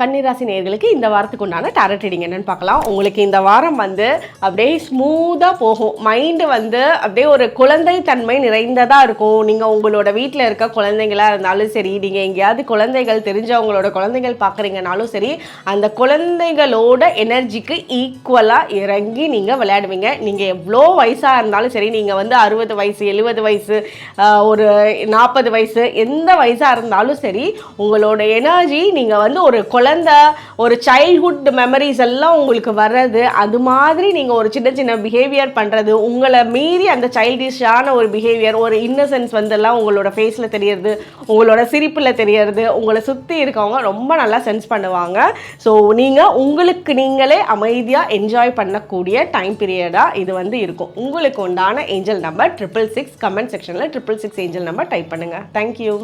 கன்னிராசி நேர்களுக்கு இந்த வாரத்துக்கு உண்டான டேரட் ரீடிங் என்னன்னு பார்க்கலாம். உங்களுக்கு இந்த வாரம் வந்து அப்படியே ஸ்மூத்தாக போகும். மைண்டு வந்து அப்படியே ஒரு குழந்தை தன்மை நிறைந்ததாக இருக்கும். நீங்கள் உங்களோட வீட்டில் இருக்க குழந்தைங்களா இருந்தாலும் சரி நீங்கள் எங்கேயாவது குழந்தைகள் தெரிஞ்சவங்களோட குழந்தைகள் பார்க்குறீங்கனாலும் சரி அந்த குழந்தைகளோட எனர்ஜிக்கு ஈக்குவலாக இறங்கி நீங்கள் விளையாடுவீங்க. நீங்கள் எவ்வளோ வயசாக இருந்தாலும் சரி நீங்கள் வந்து அறுபது வயசு எழுபது வயசு ஒரு நாற்பது வயசு எந்த வயசாக இருந்தாலும் சரி உங்களோட எனர்ஜி நீங்கள் வந்து ஒரு குழந்தை ஒரு சைல்ட்ஹுட் மெமரிஸ் எல்லாம் உங்களுக்கு வர்றது அது மாதிரி நீங்கள் ஒரு சின்ன சின்ன பிஹேவியர் பண்ணுறது உங்களை மீறி அந்த சைல்டிஷான ஒரு பிஹேவியர் ஒரு இன்னசென்ஸ் வந்தெல்லாம் உங்களோட ஃபேஸில் தெரியறது உங்களோட சிரிப்பில் தெரியறது உங்களை சுற்றி இருக்கவங்க ரொம்ப நல்லா சென்ஸ் பண்ணுவாங்க. ஸோ நீங்கள் உங்களுக்கு நீங்களே அமைதியாக என்ஜாய் பண்ணக்கூடிய டைம் பீரியடாக இது வந்து இருக்கும். உங்களுக்கு உண்டான angel number triple six comment செக்ஷனில் triple six angel number type பண்ணுங்கள் தேங்க்யூ